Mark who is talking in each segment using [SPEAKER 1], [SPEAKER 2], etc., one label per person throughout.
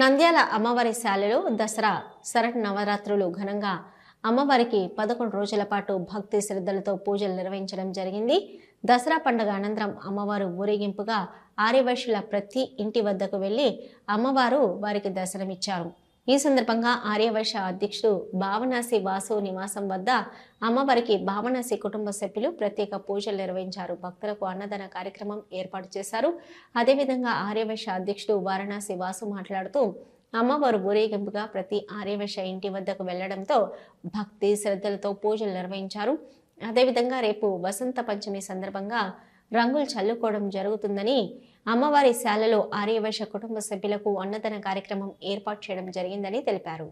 [SPEAKER 1] నంద్యాల అమ్మవారి శాలలో దసరా శరట్ నవరాత్రులు ఘనంగా అమ్మవారికి పదకొండు రోజుల పాటు భక్తి శ్రద్ధలతో పూజలు నిర్వహించడం జరిగింది. దసరా పండుగ అనంతరం అమ్మవారు ఊరేగింపుగా ఆర్యవైశ్యుల ప్రతి ఇంటి వద్దకు వెళ్ళి అమ్మవారు వారికి దర్శనమిచ్చారు. ఈ సందర్భంగా ఆర్యవైశ్య అధ్యక్షుడు భావనాసి వాసు నివాసం వద్ద అమ్మవారికి భావనాసి కుటుంబ సభ్యులు ప్రత్యేక పూజలు నిర్వహించారు. భక్తులకు అన్నదాన కార్యక్రమం ఏర్పాటు చేశారు. అదేవిధంగా ఆర్యవైశ్య అధ్యక్షుడు వారణాసి వాసు మాట్లాడుతూ అమ్మవారు ఊరేగింపుగా ప్రతి ఆర్యవైశ్య ఇంటి వద్దకు వెళ్ళడంతో భక్తి శ్రద్ధలతో పూజలు నిర్వహించారు. అదేవిధంగా రేపు వసంత పంచమి సందర్భంగా రంగులు చల్లుకోవడం జరుగుతుందని అమ్మవారి శాలలో ఆర్యవైశ్య కుటుంబ సభ్యులకు అన్నదాన కార్యక్రమం ఏర్పాటు చేయడం జరిగిందని తెలిపారు.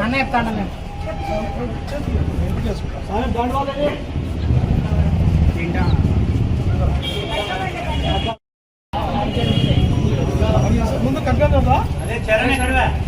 [SPEAKER 2] అన్న చెప్తాను నేను చూడు కడ్డీ కోసం కరెక్ట్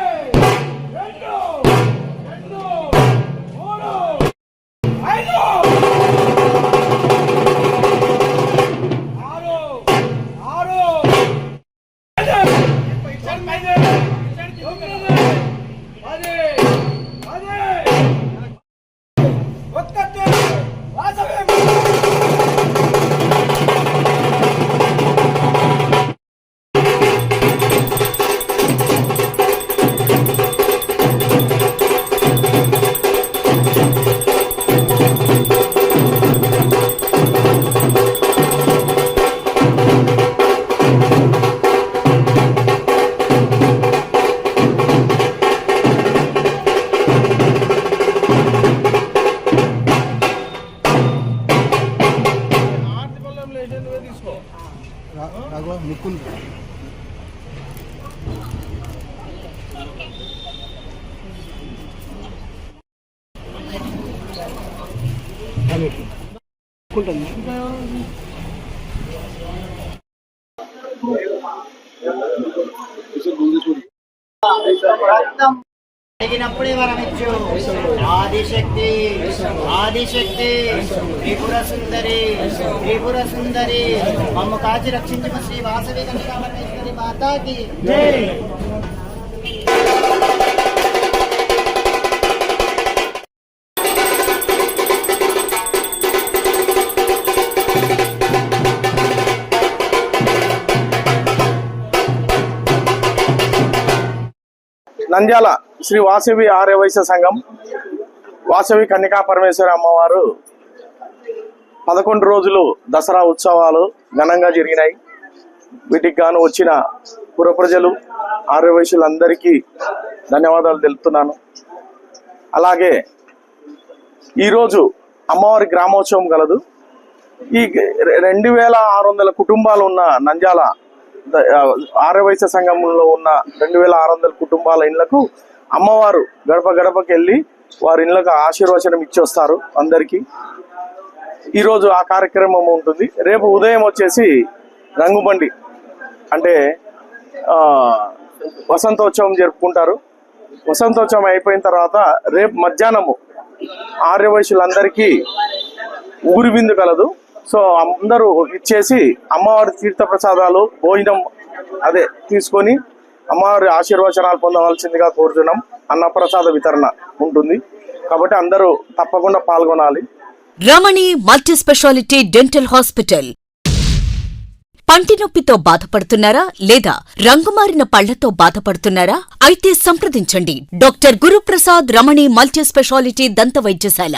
[SPEAKER 3] 군데. 다녀오시. 군데 무슨
[SPEAKER 4] 군데
[SPEAKER 2] అడిగినప్పుడే వరమిచ్చు. ఆదిశక్తి ఆదిశక్తి. త్రిపుర సుందరి త్రిపుర సుందరి. మమ్మ కాచి రక్షించిన శ్రీ వాసవి కన్యకా మాతాకి.
[SPEAKER 3] నంద్యాల శ్రీ వాసవి ఆర్యవైశ్య సంఘం వాసవి కన్యకా పరమేశ్వరి అమ్మవారు పదకొండు రోజులు దసరా ఉత్సవాలు ఘనంగా జరిగినాయి. వీటికి గాను వచ్చిన పురప్రజలు ఆర్యవైశ్యులందరికీ ధన్యవాదాలు తెలుపుతున్నాను. అలాగే ఈరోజు అమ్మవారి గ్రామోత్సవం కలదు. ఈ రెండు వేల ఆరు వందల కుటుంబాలు ఉన్న నంద్యాల ఆర్యవైశ్య సంఘంలో ఉన్న రెండు వేల ఆరు వందల కుటుంబాల ఇళ్ళకు అమ్మవారు గడప గడపకి వెళ్ళి వారి ఇళ్ళకు ఆశీర్వచనం ఇచ్చి వస్తారు అందరికీ. ఈరోజు ఆ కార్యక్రమం ఉంటుంది. రేపు ఉదయం వచ్చేసి రంగుబండి అంటే వసంతోత్సవం జరుపుకుంటారు. వసంతోత్సవం అయిపోయిన తర్వాత రేపు మధ్యాహ్నము ఆర్యవయసులందరికీ ఊరి విందు కలదు. సో అందరూ ఇచ్చేసి అమ్మవారి తీర్థ ప్రసాదాలు భోజనం అదే తీసుకొని అమ్మవారి ఆశీర్వచనాలు పొందవలసిందిగా కోరుతున్నాం అన్నప్రసాద వితరణ ఉంటుంది. కాబట్టి అందరూ తప్పకుండా పాల్గొనాలి.
[SPEAKER 5] Ramani multi specialty dental hospital. పంటి నొప్పితో బాధపడుతున్నారా లేదా రంగుమారిన పళ్ళతో బాధపడుతున్నారా? అయితే సంప్రదించండి. Doctor Guruprasad Ramani multi specialty దంత వైద్యశాల.